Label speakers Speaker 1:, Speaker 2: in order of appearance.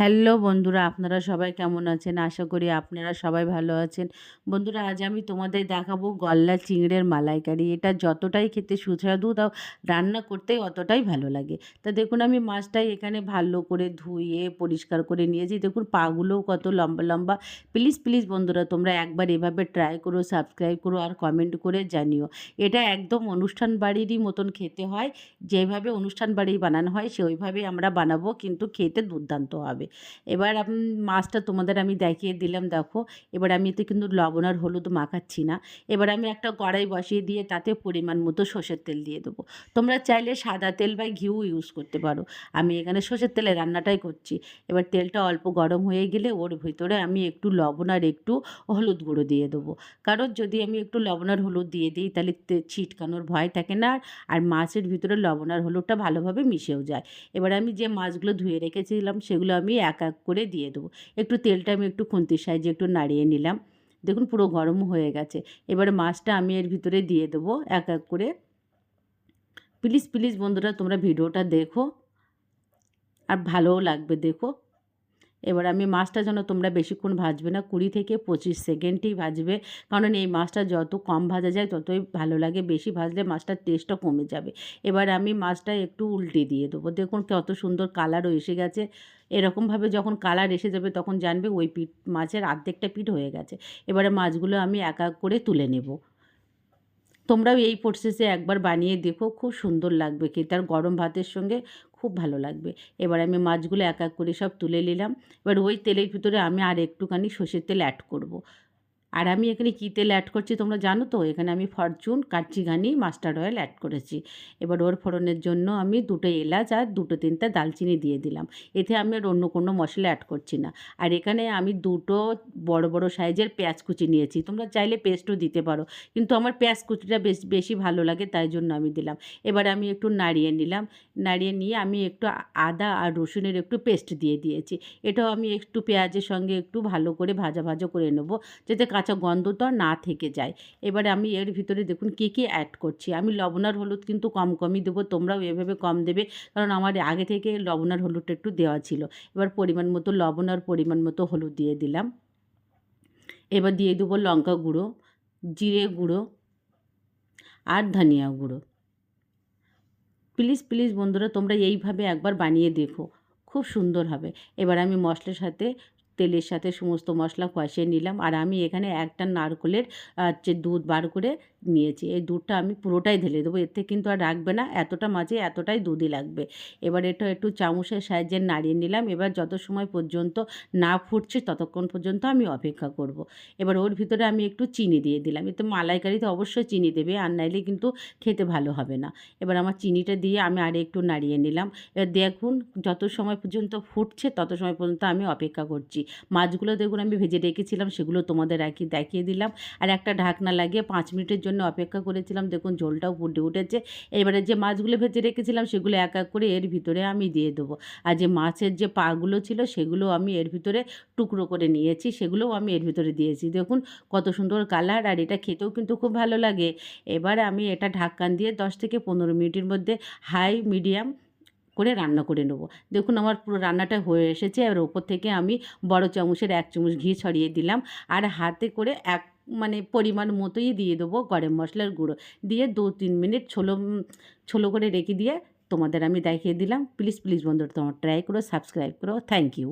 Speaker 1: Hello বন্ধুরা, আপনারা সবাই কেমন আছেন? আশা করি আপনারা সবাই ভালো আছেন। বন্ধুরা, আজ আমি তোমাদের দেখাবো গলদা চিংড়ের মালাইকারি। এটা যতটাই খেতে সুস্বাদু, তাও রান্না করতে অতটাই ভালো লাগে। তা দেখুন, আমি মাছটাই এখানে ভালো করে ধুয়ে, পরিষ্কার করে নিয়েছি। দেখুন, পাগুলোও কত লম্বা লম্বা। প্লিজ প্লিজ বন্ধুরা, তোমরা একবার এভাবে ট্রাই করো, সাবস্ক্রাইব করো আর কমেন্ট করে জানিও। এটা একদম অনুষ্ঠান বাড়িরই মতন খেতে হয়। যেভাবে অনুষ্ঠান বাড়ি বানানো হয়, সেইভাবেই আমরা বানাবো, কিন্তু খেতে দুর্দান্ত হবে। এবার মাছটা তোমাদের আমি দেখিয়ে দিলাম, দেখো। এবার আমি এতে কিন্তু লবণ আর হলুদ মাখাচ্ছি না। এবার আমি একটা কড়াই বসিয়ে দিয়ে তাতে পরিমাণ মতো সর্ষের তেল দিয়ে দেবো। তোমরা চাইলে সাদা তেল বা ঘিউ ইউজ করতে পারো। আমি এখানে সর্ষের তেলে রান্নাটাই করছি। এবার তেলটা অল্প গরম হয়ে গেলে ওর ভিতরে আমি একটু লবণ আর একটু হলুদ গুঁড়ো দিয়ে দেবো। কারণ যদি আমি একটু লবণ আর হলুদ দিয়ে দিই, তাহলে ছিটকানোর ভয় থাকে না আর মাছের ভিতরে লবণ আর হলুদটা ভালোভাবে মিশেও যায়। এবার আমি যে মাছগুলো ধুয়ে রেখেছিলাম, সেগুলো আমি এক এক করে দিয়ে দেবো। একটু তেলটা আমি একটু খুন্তির সাহায্যে একটু নাড়িয়ে নিলাম। দেখুন পুরো গরম হয়ে গেছে। এবারে মাছটা আমি এর ভিতরে দিয়ে দেবো এক এক করে। প্লিজ প্লিজ বন্ধুরা, তোমরা ভিডিওটা দেখো। আর ভালোও লাগবে, দেখো। এবার আমি মাছটা যেন তোমরা বেশিক্ষণ ভাজবে না, কুড়ি থেকে পঁচিশ সেকেন্ডই ভাজবে। কারণ এই মাছটা যত কম ভাজা যায়, ততই ভালো লাগে। বেশি ভাজলে মাছটার টেস্টটা কমে যাবে। এবার আমি মাছটা একটু উল্টে দিয়ে দেবো। দেখুন কত সুন্দর কালারও এসে গেছে। এরকমভাবে যখন কালার এসে যাবে, তখন জানবে ওই পিঠ, মাছের আর্ধেকটা পিঠ হয়ে গেছে। এবারে মাছগুলো আমি এক এক করে তুলে নেব। তোমরাও এই প্রসেসে একবার বানিয়ে দেখো। খুব সুন্দর লাগবে খেতে। আর গরম ভাতের সঙ্গে খুব ভালো লাগবে এবার আমি মাছগুলো এক এক করে সব তুলে নিলাম এবার ওই তেলের ভিতরে আমি আর একটুখানি সর্ষের তেল অ্যাড করব। আর আমি এখানে কী তেল অ্যাড করছি তোমরা জানো তো? এখানে আমি Fortune Kachchi Ghani mustard oil add করেছি। এবার ওর ফোড়নের জন্য আমি দুটো এলাচ আর দুটো তিনটা দালচিনি দিয়ে দিলাম। এতে আমি আর অন্য কোনো মশলা অ্যাড করছি না। আর এখানে আমি দুটো বড় বড় সাইজের পেঁয়াজ কুচি নিয়েছি। তোমরা চাইলে পেস্টও দিতে পারো। কিন্তু আমার পেঁয়াজ কুচিটা বেশ, বেশি ভালো লাগে, তাই জন্য আমি দিলাম। এবার আমি একটু নাড়িয়ে নিলাম। নাড়িয়ে নিয়ে আমি একটু আদা আর রসুনের একটু পেস্ট দিয়ে দিয়েছি। এটাও আমি একটু পেঁয়াজের সঙ্গে একটু ভালো করে ভাজা ভাজা করে নেব। যাতে কাঁচা গন্ধটা না থেকে যায়। এবারে আমি এর ভিতরে দেখুন কী কী অ্যাড করছি? আমি লবণ আর হলুদ কিন্তু কম কমই দেবো, তোমরাও এভাবে কম দেবে, কারণ আমার আগে থেকে লবণ আর হলুদটা একটু দেওয়া ছিল। এবার পরিমাণ মতো লবণ আর পরিমাণ মতো হলুদ দিয়ে দিলাম। এবার দিয়ে দেবো লঙ্কা গুঁড়ো, জিরে গুঁড়ো আর ধনিয়া গুঁড়ো। প্লিজ প্লিজ বন্ধুরা তোমরা এইভাবে একবার বানিয়ে দেখো, খুব সুন্দর হবে। এবার আমি মশলার সাথে তেলের সাথে সমস্ত মশলা কষিয়ে নিলাম। আর আমি এখানে একটা নারকলের হচ্ছে দুধ বার করে নিয়েছি। এই দুধটা আমি পুরোটাই ঢেলে দেবো। থেকে কিন্তু আর রাখবে না। এতটা মাঝে এতটাই দুধই লাগবে। এবার এটা একটু চামচের সাহায্যে নাড়িয়ে নিলাম। এবার যত সময় পর্যন্ত না ফুটছে ততক্ষণ পর্যন্ত আমি অপেক্ষা করব। এবার ওর ভিতরে আমি একটু চিনি দিয়ে দিলাম। এতে মালাইকারিতে অবশ্যই চিনি দেবে। আর নাইলে কিন্তু খেতে ভালো হবে না। এবার আমার চিনিটা দিয়ে আমি আর একটু নাড়িয়ে নিলাম। এবার দেখুন, যত সময় পর্যন্ত ফুটছে তত সময় পর্যন্ত আমি অপেক্ষা করছি। মাছগুলো দেখুন আমি ভেজে রেখেছিলাম, সেগুলো তোমাদের রাখি দেখিয়ে দিলাম। আর একটা ঢাকনা লাগিয়ে পাঁচ মিনিটের জন্য অপেক্ষা করেছিলাম, দেখুন ঝোলটাও ফুটে উঠেছে। এবারে যে মাছগুলো ভেজে রেখেছিলাম, সেগুলো এক এক করে এর ভিতরে আমি দিয়ে দেবো। আর যে মাছের যে পাগুলো ছিল, সেগুলো আমি এর ভিতরে টুকরো করে নিয়েছি, সেগুলোও আমি এর ভিতরে দিয়েছি। দেখুন কত সুন্দর কালার, আর এটা খেতেও কিন্তু খুব ভালো লাগে। এবার আমি এটা ঢাক্কান দিয়ে দশ থেকে পনেরো মিনিটের মধ্যে হাই, মিডিয়াম করে রান্না করে নেব। দেখুন আমার পুরো রান্নাটা হয়ে এসেছে আর ওপর থেকে আমি বড় চামচের এক চামচ ঘি ছড়িয়ে দিলাম আর হাতে করে এক মানে পরিমাণ মতোই দিয়ে দেবো গরম মশলার গুঁড়ো। দিয়ে দু তিন মিনিট ছোলো ছোলো করে রেখে দিয়ে তোমাদের আমি দেখিয়ে দিলাম। প্লিজ প্লিজ বন্ধুরা, তোমার ট্রাই করো সাবস্ক্রাইব করো। Thank you